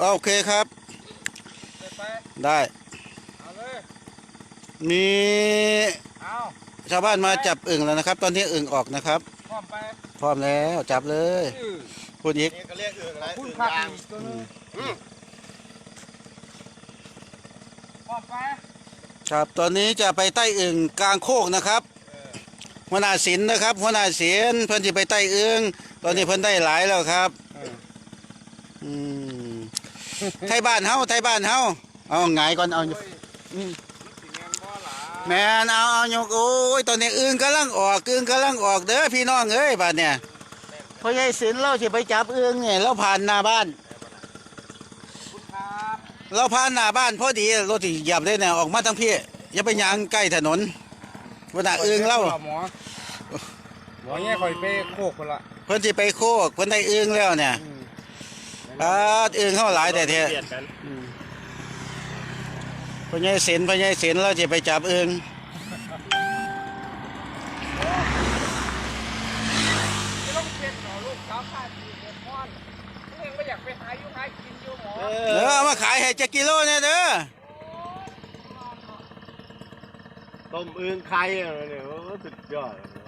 โอเคครับเดินไปได้เอาเลยมีเอาชาวบ้านมาจับอึ่งแล้วนะครับ ตอนนี้อึ่งออกนะครับ พร้อมไปพร้อมแล้วจับเลยอื้อพูดอีกนี่ก็เรียกอื่นอะไรคุณอื่นพักยางอีกตัวหนึงพร้อมไปครับตอนนี้จะไปใต้อึ่งกลางโคกนะครับหัวหน้าศิลป์นะครับหัวหน้าศิลป์เพิ่นจะไปใต้อึ่งตอนนี้เพิ่นได้หลายแล้วครับ อืมไทยบ้านเฮาไทยบ้านเฮาเอาหงายก่อนเอาโอ้ยอืมสิแมนบ่หลาแม่นเอาเอายกโอ้ยตอนนี้อึ่งกำลังออกอึ่งกำลังออกเด้อพี่น้องเอ้ยบัดเนี่ยพ่อใหญ่ศิลป์เราสิไปจับอึ่งเนี่ยเราผ่านหน้าบ้านคุณครับเราผ่านหน้าบ้านพอดีรถที่เหยียบได้เนี่ยออกมาทั้งพี่อย่าไปยางใกล้ถนนวันน่ะอึ่งเล่าหมอหมอเนี่ยคอยไปโคกคนละเพิ่นสิไปโคกเพิ่นได้อึ่งแล้วเนี่ย อืมอ่าอึ่งเข้าหลายแต่เท่เบียดกันพ่อใหญ่ศิลป์พ่อใหญ่ศิลป์เราสิไปจับอึ่งไม่ต้องเป็นหรอลูกสาวข้าดีเงินพอนเองไม่อยากไปหาอยู่หากินอยู่หมอเอเออเอามาขายให้จักกิโลเนี่ยเด้อต้มอึ่งไข่อะไรเนี่ยโอ้สุดยอดเลย